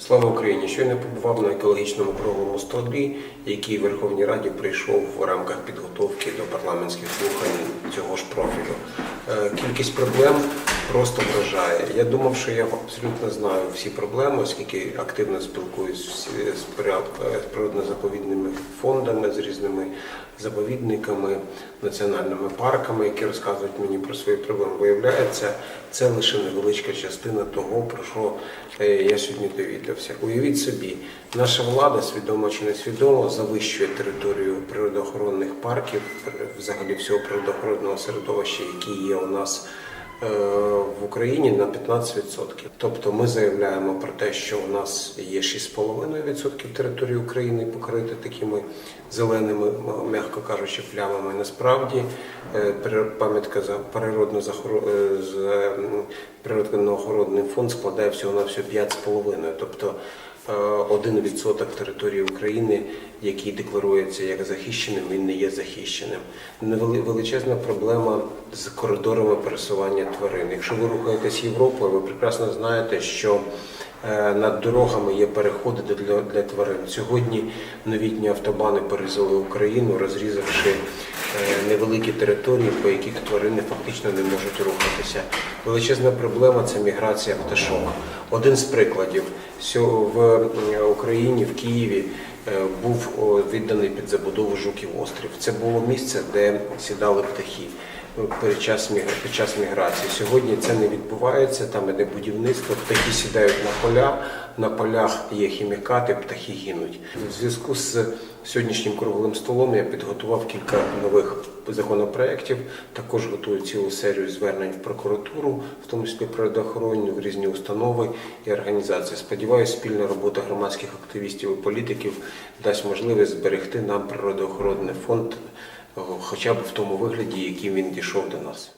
Слава Україні! Щойно побував на екологічному круглому столі, який в Верховній Раді прийшов в рамках підготовки до парламентських слухань цього ж профілю. Е, Кількість проблем просто вражає. Я думав, що я абсолютно знаю всі проблеми, оскільки активно поряд- е, з природно-заповідними фондами, з різними заповідниками, національними парками, які розказують мені про свої проблеми. Виявляється, це лише невеличка частина того, про що е, я сьогодні довідався. Уявіть собі, наша влада, свідомо чи несвідомо, завищує територію природоохоронних парків, взагалі всього природоохоронного середовища, які є у нас е, в Україні на 15%. Тобто ми заявляємо про те, що у нас є 6,5% території України покрити такими зеленими, м'яко кажучи, плямами. Насправді е, пам'ятка за природно е, природно-охоронний фонд складає всього на всього 5,5%. Тобто е, 1% території України, який декларується як захищеним, він не є захищеним. Величезна проблема з коридорами пересування тварин. Якщо ви рухаєтесь Європою, ви прекрасно знаєте, що над дорогами є переходи для, для тварин. Сьогодні новітні автобани перезали Україну, розрізавши е, невеликі території, по яких тварини фактично не можуть рухатися. Величезна проблема це міграція пташок. Один з прикладів в е, Україні, в Києві. е, Був відданий під забудову Жуків острів. Це було місце, де сідали птахи е, під час, під час міграції. Сьогодні це не відбувається, там іде будівництво, птахи сідають на поля, на полях є хімікати, птахи гинуть. У зв'язку з сьогоднішнім круглим столом я підготував кілька нових законопроєктів. Також готую цілу серію звернень в прокуратуру, в тому числі природоохоронні, в різні установи і організації. Сподіваюся, спільна робота громадських активістів і політиків дасть можливість зберегти нам природоохоронний фонд, хоча б в тому вигляді, яким він дійшов до нас.